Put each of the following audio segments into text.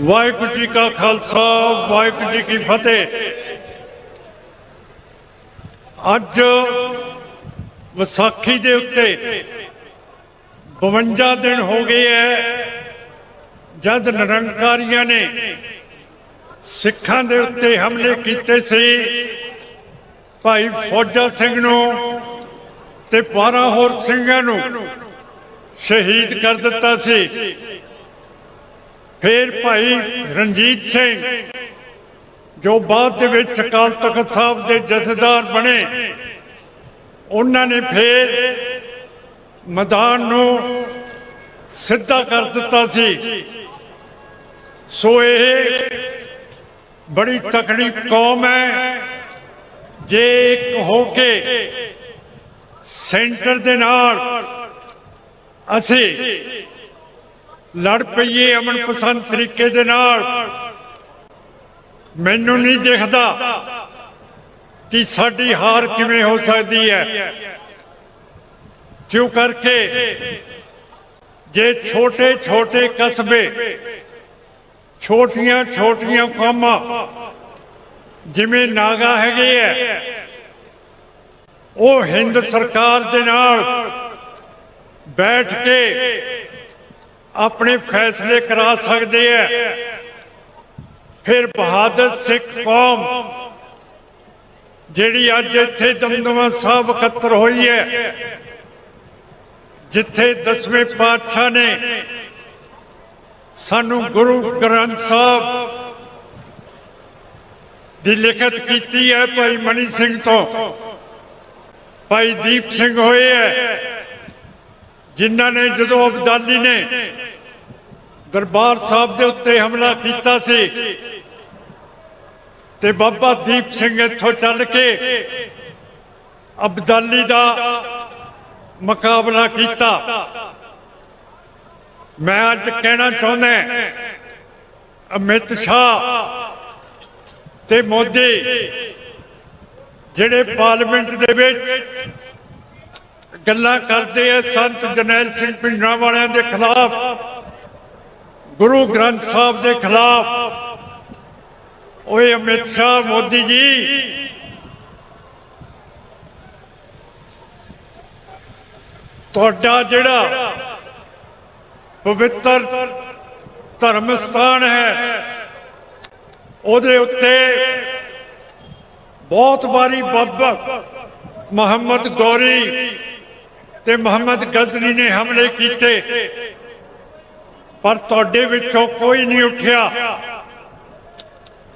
ਵਾਹਿਗੁਰੂ ਜੀ ਕਾ ਖਾਲਸਾ, ਵਾਹਿਗੁਰੂ ਜੀ ਕੀ ਫਤਿਹ। ਅੱਜ ਵਿਸਾਖੀ ਦੇ ਉੱਤੇ 52 ਦਿਨ ਹੋ ਗਏ ਐ, ਜਦ ਨਿਰੰਕਾਰੀਆਂ ਨੇ ਸਿੱਖਾਂ ਦੇ ਉੱਤੇ ਹਮਲੇ ਕੀਤੇ ਸੀ। ਭਾਈ ਫੌਜਾ ਸਿੰਘ ਨੂੰ ਤੇ 12 ਹੋਰ ਸਿੰਘਾਂ ਨੂੰ ਸ਼ਹੀਦ ਕਰ ਦਿੱਤਾ ਸੀ। ਫਿਰ ਭਾਈ ਰਣਜੀਤ ਸਿੰਘ, ਜੋ ਬਾਅਦ ਦੇ ਵਿੱਚ ਅਕਾਲ ਤਖਤ ਸਾਹਿਬ ਦੇ ਜਥੇਦਾਰ ਬਣੇ, ਉਹਨਾਂ ਨੇ ਫਿਰ ਮੈਦਾਨ ਨੂੰ ਸਿੱਧਾ ਕਰ ਦਿੱਤਾ ਸੀ। ਸੋ ਇਹ ਬੜੀ ਤਕੜੀ ਕੌਮ ਹੈ। ਜੇ ਇੱਕ ਹੋ ਕੇ ਸੈਂਟਰ ਦੇ ਨਾਲ ਅਸੀਂ ਲੜ ਪਈਏ ਅਮਨ ਪਸੰਦ ਤਰੀਕੇ ਦੇ ਨਾਲ। ਮੈਨੂੰ ਨਹੀਂ ਦਿਖਦਾ ਕਿ ਸਾਡੀ ਹਾਰ ਕਿਵੇਂ ਹੋ ਸਕਦੀ ਹੈ। ਕਿਉਂ ਕਰਕੇ? ਜੇ ਛੋਟੇ ਛੋਟੇ ਕਸਬੇ, ਛੋਟੀਆਂ ਛੋਟੀਆਂ ਕਾਮਾਂ, ਜਿਵੇਂ ਨਾਗਾ ਹੈਗੇ ਐ ਉਹ ਹਿੰਦ ਸਰਕਾਰ ਦੇ ਨਾਲ ਬੈਠ ਕੇ ਆਪਣੇ ਫੈਸਲੇ ਕਰਾ ਸਕਦੇ ਐ ਫਿਰ ਬਹਾਦਰ ਸਿੱਖ ਕੌਮ, ਜਿਹੜੀ ਅੱਜ ਇੱਥੇ ਦਮਦਮਾ ਸਾਹਿਬ ਇਕੱਤਰ ਹੋਈ ਹੈ, ਜਿੱਥੇ ਦਸਵੇਂ ਪਾਤਸ਼ਾਹ ਨੇ ਸਾਨੂੰ ਗੁਰੂ ਗ੍ਰੰਥ ਸਾਹਿਬ ਦੀ ਲਿਖਤ ਕੀਤੀ ਹੈ ਭਾਈ ਮਨੀ ਸਿੰਘ ਤੋਂ। ਭਾਈ ਦੀਪ ਸਿੰਘ ਹੋਏ ਹੈ। ਜਿਨ੍ਹਾਂ ਨੇ ਜਦੋਂ ਅਬਦਾਲੀ ਨੇ ਦਰਬਾਰ ਸਾਹਿਬ ਦੇ ਉੱਤੇ ਹਮਲਾ ਕੀਤਾ ਸੀ ਤੇ ਬਾਬਾ ਦੀਪ ਸਿੰਘ ਇੱਥੋਂ ਚੱਲ ਕੇ ਅਬਦਾਲੀ ਦਾ ਮੁਕਾਬਲਾ ਕੀਤਾ। ਮੈਂ ਅੱਜ ਕਹਿਣਾ ਚਾਹੁੰਦਾ ਅਮਿਤ ਸ਼ਾਹ ਤੇ ਮੋਦੀ, ਜਿਹੜੇ ਪਾਰਲੀਮੈਂਟ ਦੇ ਵਿੱਚ ਗੱਲਾਂ ਕਰਦੇ ਆ ਸੰਤ ਜਰਨੈਲ ਸਿੰਘ ਪਿੰਡਰਾਂ ਵਾਲਿਆਂ ਦੇ ਖਿਲਾਫ, ਗੁਰੂ ਗ੍ਰੰਥ ਸਾਹਿਬ ਦੇ ਖਿਲਾਫ। ਓਏ ਅਮਿਤ ਸ਼ਾਹ ਮੋਦੀ ਜੀ, ਤੁਹਾਡਾ ਜਿਹੜਾ ਪਵਿੱਤਰ ਧਰਮ ਸਥਾਨ ਹੈ, ਉਹਦੇ ਉੱਤੇ ਬਹੁਤ ਵਾਰੀ ਬਾਬਾ ਮੁਹੰਮਦ ਗੌਰੀ ਤੇ ਮੁਹੰਮਦ ਗਜ਼ਨੀ ਨੇ ਹਮਲੇ ਕੀਤੇ। ਪਰ ਤੁਹਾਡੇ ਵਿੱਚੋਂ ਕੋਈ ਨਹੀਂ ਉੱਠਿਆ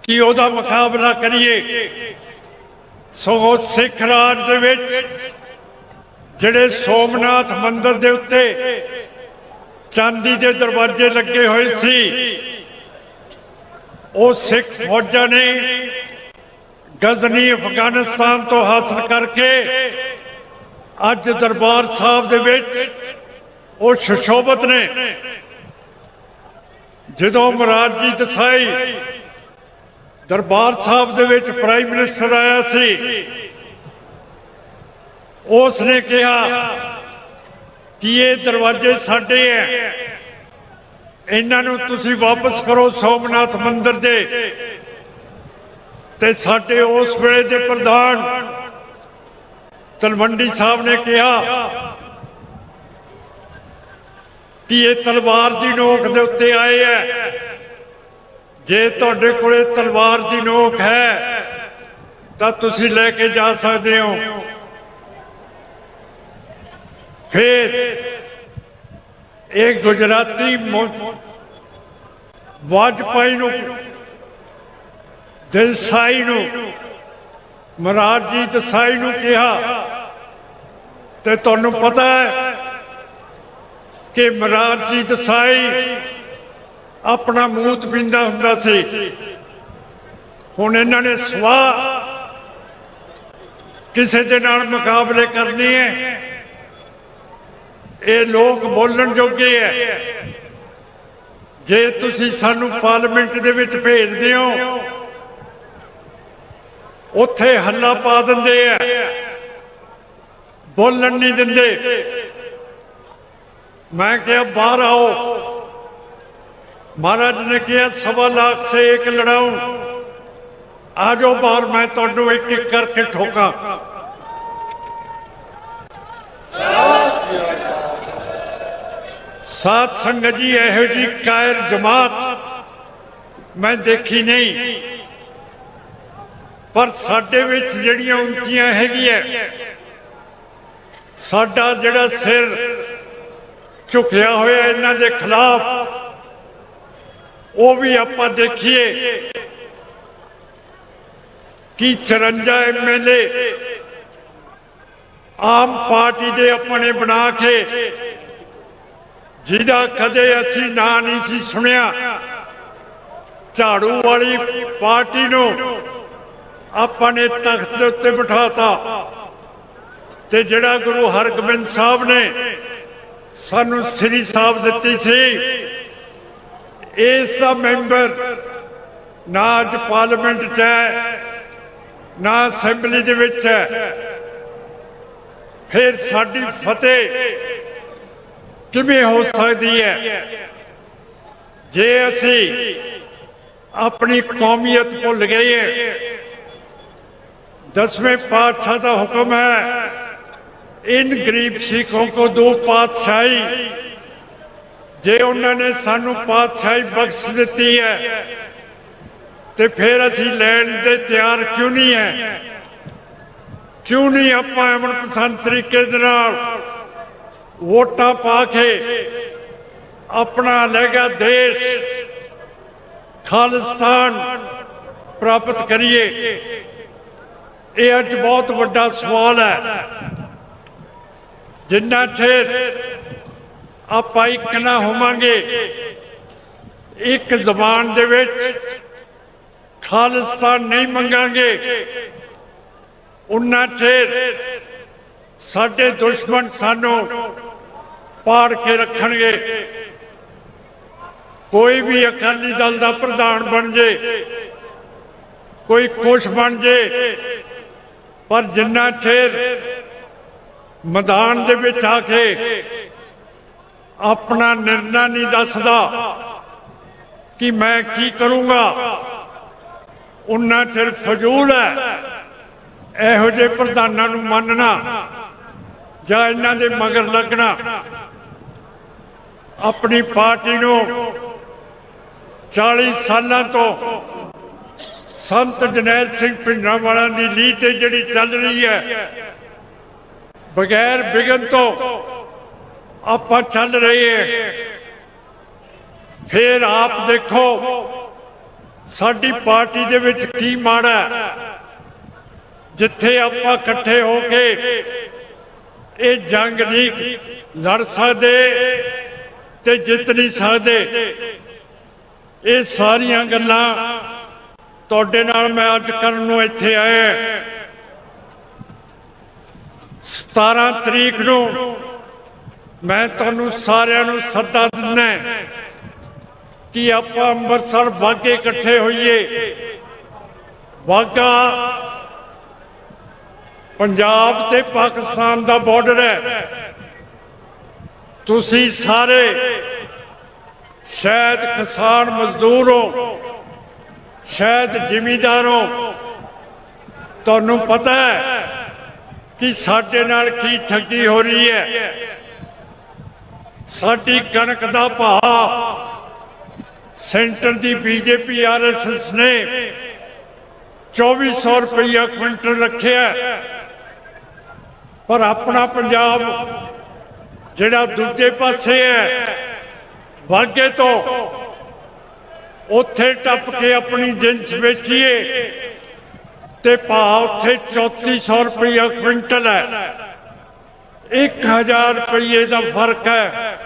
ਕਿ ਉਹਦਾ ਮੁਕਾਬਲਾ ਕਰੀਏ। ਸੋ ਸਿੱਖ ਰਾਜ ਦੇ ਵਿੱਚ ਜਿਹੜੇ ਸੋਮਨਾਥ ਮੰਦਿਰ ਦੇ ਉੱਤੇ ਚਾਂਦੀ ਦੇ ਦਰਵਾਜ਼ੇ ਲੱਗੇ ਹੋਏ ਸੀ, ਉਹ ਸਿੱਖ ਫੌਜਾਂ ਨੇ ਗਜ਼ਨੀ ਅਫਗਾਨਿਸਤਾਨ ਤੋਂ ਹਾਸਲ ਕਰਕੇ ਅੱਜ ਦਰਬਾਰ ਸਾਹਿਬ ਦੇ ਵਿੱਚ ਉਹ ਸ਼ਸ਼ੋਭਤ ਨੇ। ਜਦੋਂ ਮਹਾਰਾਜ ਜੀ ਦਸਾਈ, ਦਰਬਾਰ ਸਾਹਿਬ ਦੇ ਵਿੱਚ ਪ੍ਰਾਈਮ ਮਿਨਿਸਟਰ ਆਇਆ ਸੀ ਉਸ ਨੇ ਕਿਹਾ ਕਿ ਇਹ ਦਰਵਾਜ਼ੇ ਸਾਡੇ ਐ। ਇਹਨਾਂ ਨੂੰ ਤੁਸੀਂ ਵਾਪਸ ਕਰੋ ਸੋਮਨਾਥ ਮੰਦਿਰ ਦੇ। ਤੇ ਸਾਡੇ ਉਸ ਵੇਲੇ ਦੇ ਪ੍ਰਧਾਨ ਤਲਵੰਡੀ ਸਾਹਿਬ ਨੇ ਕਿਹਾ ਕਿ ਇਹ ਤਲਵਾਰ ਦੀ ਨੋਕ ਦੇ ਉੱਤੇ ਆਏ ਐ। ਜੇ ਤੁਹਾਡੇ ਕੋਲੇ ਤਲਵਾਰ ਦੀ ਨੋਕ ਹੈ, ਤਾਂ ਤੁਸੀਂ ਲੈ ਕੇ ਜਾ ਸਕਦੇ ਹੋ। ਫਿਰ ਇਹ ਗੁਜਰਾਤੀ ਵਾਜਪਾਈ ਨੂੰ, ਦਿਲਸਾਈ ਨੂੰ ਮਹਾਰਾਜ ਜੀ ਦਸਾਈ ਨੂੰ ਕਿਹਾ ਤੇ ਤੁਹਾਨੂੰ ਪਤਾ ਹੈ ਕਿ ਮਹਾਰਾਜ ਸਾਈ ਆਪਣਾ ਮੂਤ ਪਿੰਦਾ ਹੁੰਦਾ ਸੀ। ਹੁਣ ਇਹਨਾਂ ਨੇ ਸਵਾਹ ਕਿਸੇ ਦੇ ਨਾਲ ਮੁਕਾਬਲੇ ਕਰਨੀ ਹੈ। ਇਹ ਲੋਕ ਬੋਲਣ ਜੋਗੇ ਹੈ। ਜੇ ਤੁਸੀਂ ਸਾਨੂੰ ਪਾਰਲੀਮੈਂਟ ਦੇ ਵਿੱਚ ਭੇਜਦੇ ਹੋ, ਉੱਥੇ ਹੱਲਾ ਪਾ ਦਿੰਦੇ ਐ ਬੋਲਣ ਨਹੀਂ ਦਿੰਦੇ ਮੈਂ ਕਿਹਾ ਬਾਹਰ ਆਓ महाराज ने किया सवा लाख से एक लड़ाऊं आज बार मैं ਤੁਹਾਨੂੰ ਇੱਕ ਇੱਕ ਕਰਕੇ ਠੋਕਾਂ ਸਾਧ ਸੰਗਤ ਜੀ ਇਹੋ ਜੀ ਕਾਇਰ ਜਮਾਤ ਮੈਂ ਦੇਖੀ ਨਹੀਂ ਪਰ ਸਾਡੇ ਵਿੱਚ ਜਿਹੜੀਆਂ ਉੱਚੀਆਂ ਹੈਗੀਆਂ ਸਾਡਾ ਜਿਹੜਾ ਸਿਰ ਝੁਕਿਆ ਹੋਇਆ ਇਹਨਾਂ ਦੇ ਖਿਲਾਫ, ਉਹ ਵੀ ਆਪਾਂ ਦੇਖੀਏ। ਕਿ 54 ਐਮਐਲਏ ਆਮ ਪਾਰਟੀ ਦੇ ਆਪਣੇ ਬਣਾ ਕੇ ਜਿਹਦਾ ਕਦੇ ਅਸੀਂ ਨਾਂ ਨਹੀਂ ਸੀ ਸੁਣਿਆ, ਝਾੜੂ ਵਾਲੀ ਪਾਰਟੀ ਨੂੰ ਆਪਾਂ ਨੇ ਤਖਤ ਦੇ ਉੱਤੇ ਬਿਠਾਤਾ। ਤੇ ਜਿਹੜਾ ਗੁਰੂ ਹਰਗੋਬਿੰਦ ਸਾਹਿਬ ਨੇ ਸਾਨੂੰ ਸ੍ਰੀ ਸਾਹਿਬ ਦਿੱਤੀ ਸੀ, ਇਸ ਦਾ ਮੈਂਬਰ ਨਾ ਅੱਜ ਪਾਰਲੀਮੈਂਟ 'ਚ ਹੈ, ਨਾ ਅਸੈਂਬਲੀ ਦੇ ਵਿੱਚ ਹੈ। ਫਿਰ ਸਾਡੀ ਫਤਿਹ ਕਿਵੇਂ ਹੋ ਸਕਦੀ ਹੈ? ਜੇ ਅਸੀਂ ਆਪਣੀ ਕੌਮੀਅਤ ਭੁੱਲ ਗਏ ਦਸਵੇਂ ਪਾਤਸ਼ਾਹ ਦਾ ਹੁਕਮ ਹੈ इन गरीब सिखों को दो पातशाही ਜੇ ਉਹਨਾਂ ਨੇ ਸਾਨੂੰ ਪਾਤਸ਼ਾਹੀ ਬਖਸ਼ ਦਿੱਤੀ ਹੈ ਤੇ ਫਿਰ ਅਸੀਂ ਲੈਣ ਦੇ ਤਿਆਰ ਕਿਉਂ ਨਹੀਂ ਹੈ ਕਿਉਂ ਨਹੀਂ ਆਪਾਂ ਅਮਨ ਪਸੰਦ ਤਰੀਕੇ ਦੇ ਨਾਲ ਵੋਟਾਂ ਪਾ ਕੇ ਆਪਣਾ ਲੈਗਾ ਦੇਸ਼ ਖਾਲਿਸਤਾਨ ਪ੍ਰਾਪਤ ਕਰੀਏ ਇਹ ਅੱਜ ਬਹੁਤ ਵੱਡਾ ਸਵਾਲ ਹੈ ਜਿੰਨਾ ਚਿਰ ਆਪਾਂ ਇੱਕ ਨਾ ਹੋਵਾਂਗੇ, ਇੱਕ ਜ਼ਬਾਨ ਦੇ ਵਿੱਚ ਖਾਲਿਸਤਾਨ ਨਹੀਂ ਮੰਗਾਂਗੇ, ਉਨਾ ਚਿਰ ਸਾਡੇ ਦੁਸ਼ਮਣ ਸਾਨੂੰ ਪਾੜ ਕੇ ਰੱਖਣਗੇ। ਕੋਈ ਵੀ ਅਕਾਲੀ ਦਲ ਦਾ ਪ੍ਰਧਾਨ ਬਣ ਜੇ, ਕੋਈ ਕੁਛ ਬਣ ਜੇ, ਪਰ ਜਿੰਨਾ ਚਿਰ ਮੈਦਾਨ ਦੇ ਵਿੱਚ ਆ ਕੇ ਆਪਣਾ ਨਿਰਣਾ ਨਹੀਂ ਦੱਸਦਾ ਕਿ ਮੈਂ ਕੀ ਕਰੂੰਗਾ। ਉਨਾ ਚਿਰ ਫਜ਼ੂਲ ਹੈ। ਇਹੋ ਜਿਹੇ ਪ੍ਰਧਾਨਾਂ ਨੂੰ ਮੰਨਣਾ ਜਾਂ ਇਹਨਾਂ ਦੇ ਮਗਰ ਲੱਗਣਾ। ਆਪਣੀ ਪਾਰਟੀ ਨੂੰ 40 ਸਾਲਾਂ ਤੋਂ ਸੰਤ ਜਨੈਲ ਸਿੰਘ ਪਿੰਡਾਂ ਵਾਲਿਆਂ ਦੀ ਲੀਹ ਤੇ ਜਿਹੜੀ ਚੱਲ ਰਹੀ ਹੈ ਬਗੈਰ ਵਿਗਨ ਤੋਂ ਆਪਾਂ ਚੱਲ ਰਹੇ ਫਿਰ ਆਪ ਦੇਖੋ, ਸਾਡੀ ਪਾਰਟੀ ਦੇ ਵਿੱਚ ਕੀ ਮਾੜਾ ਜਿੱਥੇ ਆਪਾਂ ਇਕੱਠੇ ਹੋ ਕੇ ਇਹ ਜੰਗ ਨਹੀਂ ਲੜ ਸਕਦੇ ਤੇ ਜਿੱਤ ਨਹੀਂ ਸਕਦੇ। ਇਹ ਸਾਰੀਆਂ ਗੱਲਾਂ ਤੁਹਾਡੇ ਨਾਲ ਮੈਂ ਅੱਜ ਕਰਨ ਨੂੰ ਇੱਥੇ ਆਇਆ। 17 ਤਰੀਕ ਨੂੰ ਮੈਂ ਤੁਹਾਨੂੰ ਸਾਰਿਆਂ ਨੂੰ ਸੱਦਾ ਦਿੰਦਾ ਕਿ ਆਪਾਂ ਅੰਮ੍ਰਿਤਸਰ ਵਾਗੇ ਇਕੱਠੇ ਹੋਈਏ। ਵਾਗਾ ਪੰਜਾਬ ਤੇ ਪਾਕਿਸਤਾਨ ਦਾ ਬਾਰਡਰ ਹੈ। ਤੁਸੀਂ ਸਾਰੇ ਸ਼ਾਇਦ ਕਿਸਾਨ ਮਜ਼ਦੂਰ ਹੋ, ਸ਼ਾਇਦ ਜ਼ਿਮੀਦਾਰ ਹੋ, ਤੁਹਾਨੂੰ ਪਤਾ ਹੈ ਕਿ ਸਾਡੇ ਨਾਲ ਕੀ ਠੱਗੀ ਹੋ ਰਹੀ ਹੈ? ਸਾਡੀ ਕਣਕ ਦਾ ਭਾਅ ਸੈਂਟਰ ਦੀ ਬੀਜੇਪੀ ਆਰਐਸਐਸ ਨੇ 2400 ਰੁਪਇਆ ਕੁਇੰਟਲ ਰੱਖਿਆ ਪਰ ਆਪਣਾ ਪੰਜਾਬ ਜਿਹੜਾ ਦੂਜੇ ਪਾਸੇ ਹੈ, ਵਾਗੇ ਤੋਂ, ਉੱਥੇ ਟੱਪ ਕੇ ਆਪਣੀ ਜਿੰਸ ਵੇਚੀਏ ਤੇ ਭਾਅ ਉੱਥੇ 3400 ਰੁਪਇਆ ਕੁਇੰਟਲ ਹੈ। 1000 ਰੁਪਏ ਦਾ ਫ਼ਰਕ ਹੈ।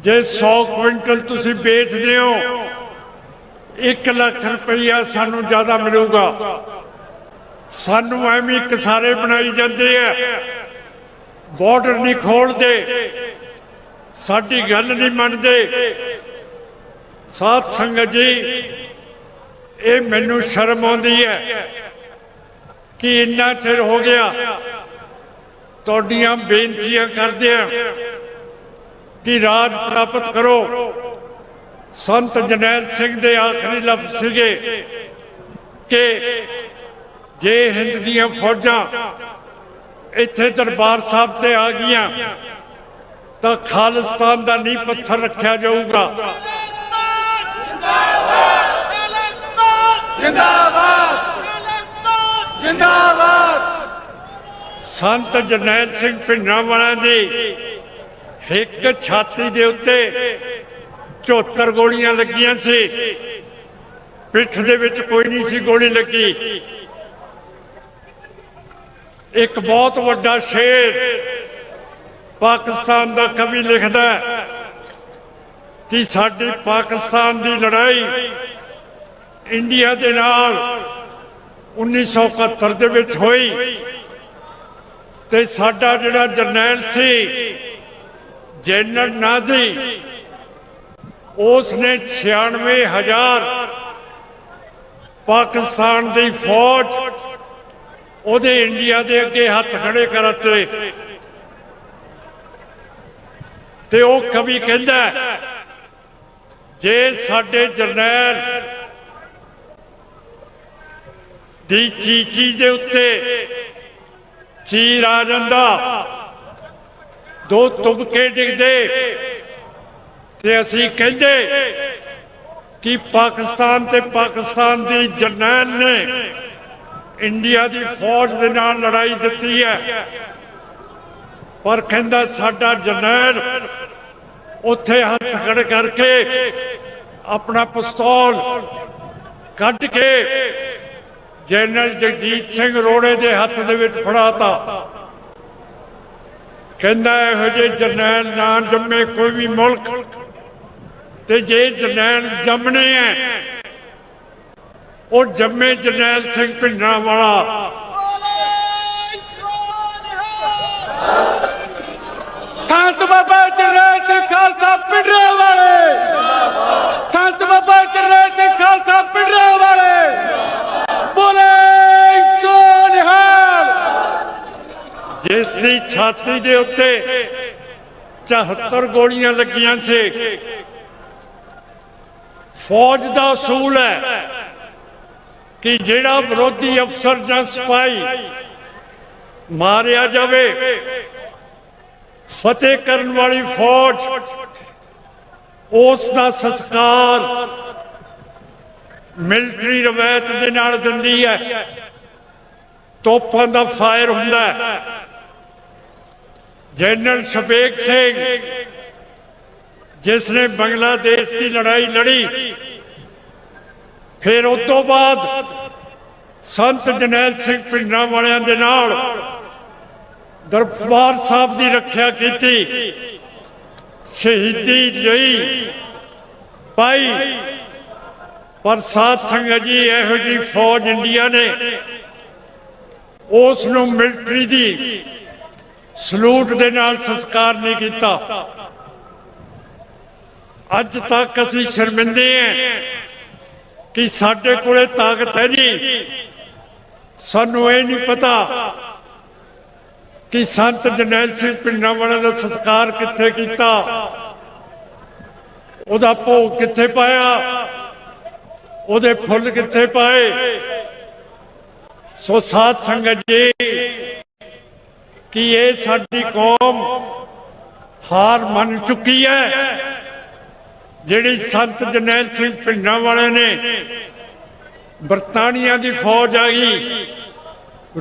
ਜੇ 100 ਕੁਇੰਟਲ ਤੁਸੀਂ ਵੇਚਦੇ ਹੋ 1 ਲੱਖ ਰੁਪਇਆ ਸਾਨੂੰ ਜ਼ਿਆਦਾ ਮਿਲੂਗਾ। ਸਾਨੂੰ ਐਵੇਂ ਇੱਕ ਬਣਾਈ ਜਾਂਦੇ ਆ। ਬਾਰਡਰ ਨਹੀਂ ਖੋਲਦੇ। ਸਾਡੀ ਗੱਲ ਨਹੀਂ ਮੰਨਦੇ। ਸਾਧ ਸੰਗਤ ਜੀ ਇਹ ਮੈਨੂੰ ਸ਼ਰਮ ਆਉਂਦੀ ਹੈ ਕਿ ਇੰਨਾ ਚਿਰ ਹੋ ਗਿਆ ਤੁਹਾਡੀਆਂ ਬੇਨਤੀਆਂ ਕਰਦੇ ਆ ਕਿ ਰਾਜ ਪ੍ਰਾਪਤ ਕਰੋ। ਸੰਤ ਜਰਨੈਲ ਸਿੰਘ ਦੇ ਆਖਰੀ ਲਫ਼ਜ਼ ਸੀਗੇ ਕਿ ਜੇ ਹਿੰਦ ਦੀਆਂ ਫੌਜਾਂ ਇੱਥੇ ਦਰਬਾਰ ਸਾਹਿਬ ਤੇ ਆ ਗਈਆਂ ਤਾਂ ਖਾਲਿਸਤਾਨ ਦਾ ਨੀਂਹ ਪੱਥਰ ਰੱਖਿਆ ਜਾਊਗਾ। ਜਿੰਦਾਬਾਦ। ਜਿੰਦਾਬਾਦ। ਸੰਤ ਜਰਨੈਲ ਸਿੰਘ ਭਿੰਡਰਾਂਵਾਲਾ ਦੀ ਇੱਕ ਛਾਤੀ ਦੇ ਉੱਤੇ 74 ਗੋਲੀਆਂ ਲੱਗੀਆਂ ਸੀ। ਪਿੱਠ ਦੇ ਵਿੱਚ ਕੋਈ ਨਹੀਂ ਸੀ ਗੋਲੀ ਲੱਗੀ। ਇੱਕ ਬਹੁਤ ਵੱਡਾ ਸ਼ੇਰ ਪਾਕਿਸਤਾਨ ਦਾ ਕਵੀ ਲਿਖਦਾ ਕਿ ਸਾਡੀ ਪਾਕਿਸਤਾਨ ਦੀ ਲੜਾਈ ਇੰਡੀਆ ਦੇ ਨਾਲ 1971 ਦੇ ਵਿੱਚ ਹੋਈ ਤੇ ਸਾਡਾ ਜਿਹੜਾ ਜਰਨੈਲ ਸੀ, ਜਨਰਲ ਨਾਜ਼ੀ ਉਸ ਨੇ 96000 ਪਾਕਿਸਤਾਨ ਦੀ ਫੌਜ ਉਹਦੇ ਇੰਡੀਆ ਦੇ ਅੱਗੇ ਹੱਥ ਖੜੇ ਕਰਤੇ। ਤੇ ਉਹ ਕਵੀ ਕਹਿੰਦਾ ਜੇ ਸਾਡੇ ਜਰਨੈਲ ਦੀ ਚੀਚੀ ਦੇ ਉੱਤੇ ਚੀਰ ਆ ਜਾਂਦਾ। ਦੋ ਤੁਬਕੇ ਡਿੱਗਦੇ ਤੇ ਅਸੀਂ ਕਹਿੰਦੇ ਕਿ ਪਾਕਿਸਤਾਨ ਤੇ ਪਾਕਿਸਤਾਨ ਦੀ ਜਰਨੈਲ ਨੇ ਇੰਡੀਆ ਦੀ ਫੌਜ ਦੇ ਨਾਲ ਲੜਾਈ ਦਿੱਤੀ ਹੈ। ਪਰ ਕਹਿੰਦਾ ਸਾਡਾ ਜਰਨੈਲ ਉੱਥੇ ਹੱਥ ਖੜ ਕਰਕੇ ਆਪਣਾ ਪਿਸਤੌਲ ਕੱਢ ਕੇ ਜਨਰਲ ਜਗਜੀਤ ਸਿੰਘ ਰੋੜੇ ਦੇ ਹੱਥ ਦੇ ਵਿੱਚ ਫੜਾਤਾ। ਕਹਿੰਦਾ, ਇਹੋ ਜਿਹੇ ਜਰਨੈਲ ਨਾ ਜੰਮੇ ਕੋਈ ਵੀ ਮੁਲਕ ਤੇ ਜੇ ਜਰਨੈਲ ਜੰਮਣੇ ਐ, ਉਹ ਜੰਮੇ ਜਰਨੈਲ ਸਿੰਘ ਭਿੰਡਰਾਂ ਵਾਲਾ। ਸੰਤ ਬਾਬਾ ਜਰਨੈਲ ਸਿੰਘ ਖਾਲਸਾ ਪਿੰਡਰਾਂ ਵਾਲੇ। ਸੰਤ ਬਾਬਾ ਜਰਨੈਲ ਸਿੰਘ ਖਾਲਸਾ ਪਿੰਡਰਾਂ ਵਾਲੇ ਬੋਲੇ ਸੋ ਨਿਹਾਲ ਜਿਸ ਦੀ ਛਾਤੀ ਦੇ ਉੱਤੇ 74 ਗੋਲੀਆਂ ਲੱਗੀਆਂ ਸੀ। ਫੌਜ ਦਾ ਅਸੂਲ ਹੈ ਕਿ ਜਿਹੜਾ ਵਿਰੋਧੀ ਅਫਸਰ ਜਾਂ ਸਿਪਾਹੀ ਮਾਰਿਆ ਜਾਵੇ, ਫਤਿਹ ਕਰਨ ਵਾਲੀ ਫੌਜ ਉਸ ਦਾ ਸੰਸਕਾਰ ਮਿਲਟਰੀ ਰਵਾਇਤ ਦੇ ਨਾਲ ਦਿੰਦੀ ਹੈ। ਤੋਪਾਂ ਦਾ ਫਾਇਰ ਹੁੰਦਾ ਹੈ। ਜਨਰਲ ਸ਼ਫੀਕ ਸਿੰਘ ਜਿਸ ਨੇ ਬੰਗਲਾਦੇਸ਼ ਦੀ ਲੜਾਈ ਲੜੀ, ਫਿਰ ਉਸ ਤੋਂ ਬਾਅਦ ਸੰਤ ਜਰਨੈਲ ਸਿੰਘ ਪਿੰਡਾਂ ਵਾਲਿਆਂ ਦੇ ਨਾਲ ਦਰਬਾਰ ਸਾਹਿਬ ਦੀ ਰੱਖਿਆ ਕੀਤੀ, ਸ਼ਹੀਦੀ ਲਈ ਪਾਈ। ਪਰ ਸਾਧ ਸੰਗਤ ਜੀ, ਇਹੋ ਜੀ ਫੌਜ ਇੰਡੀਆ ਨੇ, ਉਸ ਨੂੰ ਮਿਲਟਰੀ ਦੀ ਸਲੂਟ ਦੇ ਨਾਲ ਸੰਸਕਾਰ ਨਹੀਂ ਕੀਤਾ। ਅੱਜ ਤੱਕ ਅਸੀਂ ਸ਼ਰਮਿੰਦੇ ਹਾਂ ਕਿ ਸਾਡੇ ਕੋਲੇ ਤਾਕਤ ਹੈ ਨਹੀਂ। ਸਾਨੂੰ ਇਹ ਨਹੀਂ ਪਤਾ ਕਿ ਸੰਤ ਜਰਨੈਲ ਸਿੰਘ ਪਿੰਡਾਂ ਵਾਲਿਆਂ ਦਾ ਸੰਸਕਾਰ ਕਿੱਥੇ ਕੀਤਾ। ਉਹਦਾ ਭੋਗ ਕਿੱਥੇ ਪਾਇਆ? ਉਹਦੇ ਫੁੱਲ ਕਿੱਥੇ ਪਾਏ? ਸੋ ਸਾਧ ਸੰਗਤ ਜੀ ਕਿ ਇਹ ਸਾਡੀ ਕੌਮ ਹਾਰ ਮੰਨ ਚੁੱਕੀ ਹੈ। ਜਿਹੜੀ ਸੰਤ ਜਰਨੈਲ ਸਿੰਘ ਪਿੰਡਾਂ ਵਾਲੇ ਨੇ ਬਰਤਾਨੀਆ ਦੀ ਫੌਜ ਆ ਗਈ,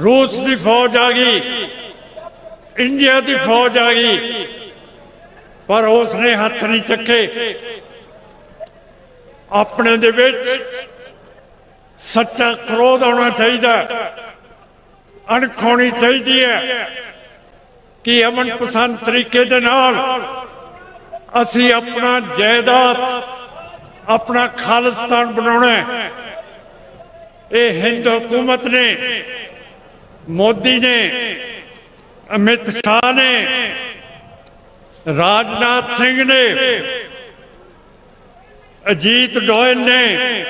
ਰੂਸ ਦੀ ਫੌਜ ਆ ਗਈ, ਇੰਡੀਆ ਦੀ ਫੌਜ ਆ ਗਈ, ਪਰ ਉਸ ਨੇ ਹੱਥ ਨਹੀਂ ਚੱਕੇ। ਆਪਣੇ ਦੇ ਵਿੱਚ ਸੱਚਾ ਕ੍ਰੋਧ ਆਉਣਾ ਚਾਹੀਦਾ ਅਣਖ ਹੋਣੀ ਚਾਹੀਦੀ ਹੈ। ਕਿ ਅਮਨ ਪਸੰਦ ਤਰੀਕੇ ਦੇ ਨਾਲ ਅਸੀਂ ਆਪਣਾ ਜਾਇਦਾਦ, ਆਪਣਾ ਖਾਲਿਸਤਾਨ ਬਣਾਉਣਾ ਹੈ। ਇਹ ਹਿੰਦ ਹਕੂਮਤ ਨੇ, ਮੋਦੀ ਨੇ, ਅਮਿਤ ਸ਼ਾਹ ਨੇ, ਰਾਜਨਾਥ ਸਿੰਘ ਨੇ, ਅਜੀਤ ਡੋਇਲ ਨੇ,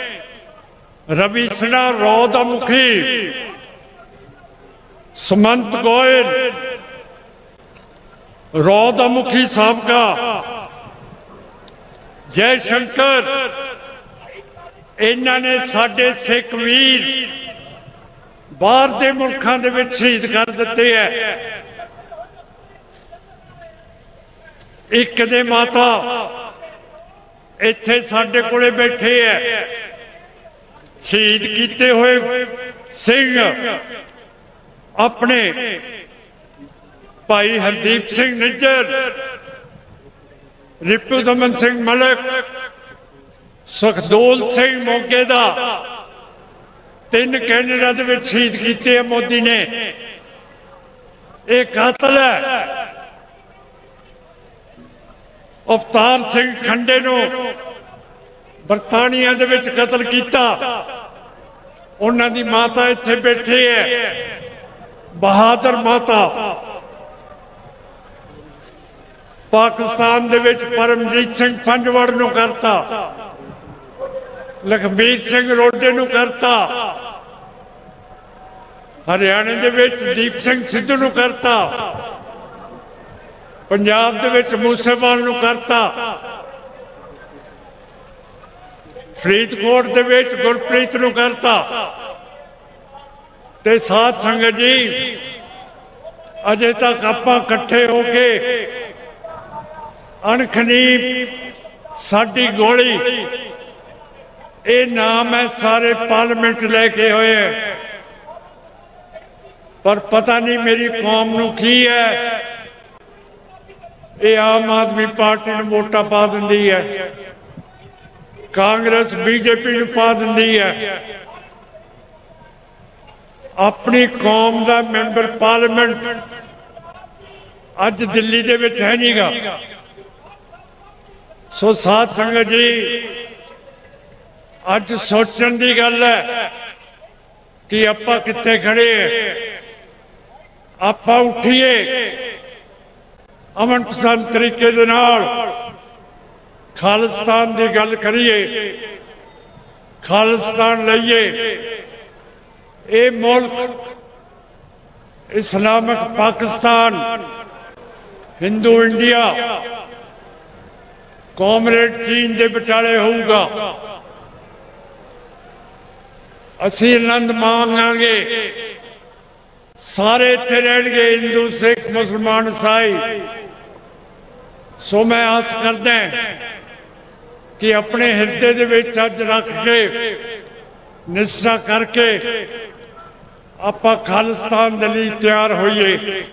ਰਵੀ ਸਿਨਾ ਰੋ ਦਾ ਮੁਖੀ, ਸਮੰਤ ਗੋਇਲ ਰੌ ਦਾ ਮੁਖੀ ਸਾਬਕਾ। ਜੈ ਸ਼ੰਕਰ। ਇਹਨਾਂ ਨੇ ਸਾਡੇ ਸਿੱਖ ਵੀਰ ਬਾਹਰ ਦੇ ਮੁਲਕਾਂ ਦੇ ਵਿੱਚ ਸ਼ਹੀਦ ਕਰ ਦਿੱਤੇ ਐ। ਇੱਕ ਦੇ ਮਾਤਾ ਇੱਥੇ ਸਾਡੇ ਕੋਲੇ ਬੈਠੇ ਐ। ਸ਼ਹੀਦ ਕੀਤੇ ਹੋਏ ਸਿੰਘ ਆਪਣੇ ਭਾਈ ਹਰਦੀਪ ਸਿੰਘ ਨਿੱਜਰ, ਰਿਪੂ ਦਮਨ ਸਿੰਘ ਮਲਕ, ਸੁਖਦੋਲ ਸਿੰਘ ਮੋਗੇ ਦਾ, ਤਿੰਨ ਕੈਨੇਡਾ ਦੇ ਵਿੱਚ ਸ਼ਹੀਦ ਕੀਤੇ ਆ ਮੋਦੀ ਨੇ। ਇਹ ਕਾਤਲ ਹੈ। ਅਵਤਾਰ ਸਿੰਘ ਖੰਡੇ ਨੂੰ ਬਰਤਾਨੀਆ ਦੇ ਵਿੱਚ ਕਤਲ ਕੀਤਾ। ਉਹਨਾਂ ਦੀ ਮਾਤਾ ਇੱਥੇ ਬੈਠੀ ਹੈ। ਬਹਾਦਰ ਮਾਤਾ। ਪਾਕਿਸਤਾਨ ਦੇ ਵਿੱਚ ਪਰਮਜੀਤ ਸਿੰਘ ਪੰਜਵੜ ਨੂੰ ਕਰਤਾ, ਲਖਬੀਰ ਸਿੰਘ ਰੋਡੇ ਨੂੰ ਕਰਤਾ, ਹਰਿਆਣੇ ਦੇ ਵਿੱਚ ਦੀਪ ਸਿੰਘ ਸਿੱਧੂ ਨੂੰ ਕਰਤਾ, ਪੰਜਾਬ ਦੇ ਵਿੱਚ ਮੂਸੇਵਾਲ ਨੂੰ ਕਰਤਾ, ਫਰੀਦਕੋਟ ਦੇ ਵਿੱਚ ਗੁਰਪ੍ਰੀਤ ਨੂੰ ਕਰਤਾ। ਤੇ ਸਾਧ ਸੰਗਤ ਜੀ, ਅਜੇ ਤੱਕ ਆਪਾਂ ਇਕੱਠੇ ਹੋ ਕੇ ਅਣਖਨੀ ਸਾਡੀ ਗੋਲੀ। ਇਹ ਨਾਮ ਹੈ ਸਾਰੇ ਪਾਰਲੀਮੈਂਟ ਲੈ ਕੇ ਹੋਏ ਹੈ। ਪਰ ਪਤਾ ਨਹੀਂ ਮੇਰੀ ਕੌਮ ਨੂੰ ਕੀ ਹੈ। ਇਹ ਆਮ ਆਦਮੀ ਪਾਰਟੀ ਨੂੰ ਵੋਟਾਂ ਪਾ ਦਿੰਦੀ ਹੈ। ਕਾਂਗਰਸ, ਬੀਜੇਪੀ ਨੂੰ ਪਾ ਦਿੰਦੀ ਹੈ। ਆਪਣੀ ਕੌਮ ਦਾ ਮੈਂਬਰ ਪਾਰਲੀਮੈਂਟ ਅੱਜ ਦਿੱਲੀ ਦੇ ਵਿੱਚ ਹੈ ਨਹੀਂਗਾ ਸੋ ਸਾਧ ਸੰਗਤ ਜੀ, ਅੱਜ ਸੋਚਣ ਦੀ ਗੱਲ ਹੈ ਕਿ ਆਪਾਂ ਕਿੱਥੇ ਖੜੇ ਆਪਾਂ ਉੱਠੀਏ ਅਮਨ ਪਸੰਦ ਤਰੀਕੇ ਦੇ ਨਾਲ ਖਾਲਿਸਤਾਨ ਦੀ ਗੱਲ ਕਰੀਏ, ਖਾਲਿਸਤਾਨ ਲਈਏ। ਇਹ ਮੁਲਕ Islamic Pakistan, Hindu India comrade ਚੀਨ ਦੇ ਵਿਚਾਲੇ ਹੋਊਗਾ ਅਸੀਂ ਆਨੰਦ ਮਾਣਾਂਗੇ ਸਾਰੇ ਇੱਥੇ ਰਹਿਣਗੇ ਹਿੰਦੂ ਸਿੱਖ ਮੁਸਲਮਾਨ ਈਸਾਈ ਸੋ ਮੈਂ ਆਸ ਕਰਦਾ ਕਿ ਆਪਣੇ ਹਿਰਦੇ ਦੇ ਵਿੱਚ ਅੱਜ ਰੱਖ ਕੇ ਨਿਸ਼ਚਾ ਕਰਕੇ ਆਪਾਂ ਖਾਲਿਸਤਾਨ ਦੇ ਲਈ ਤਿਆਰ ਹੋਈਏ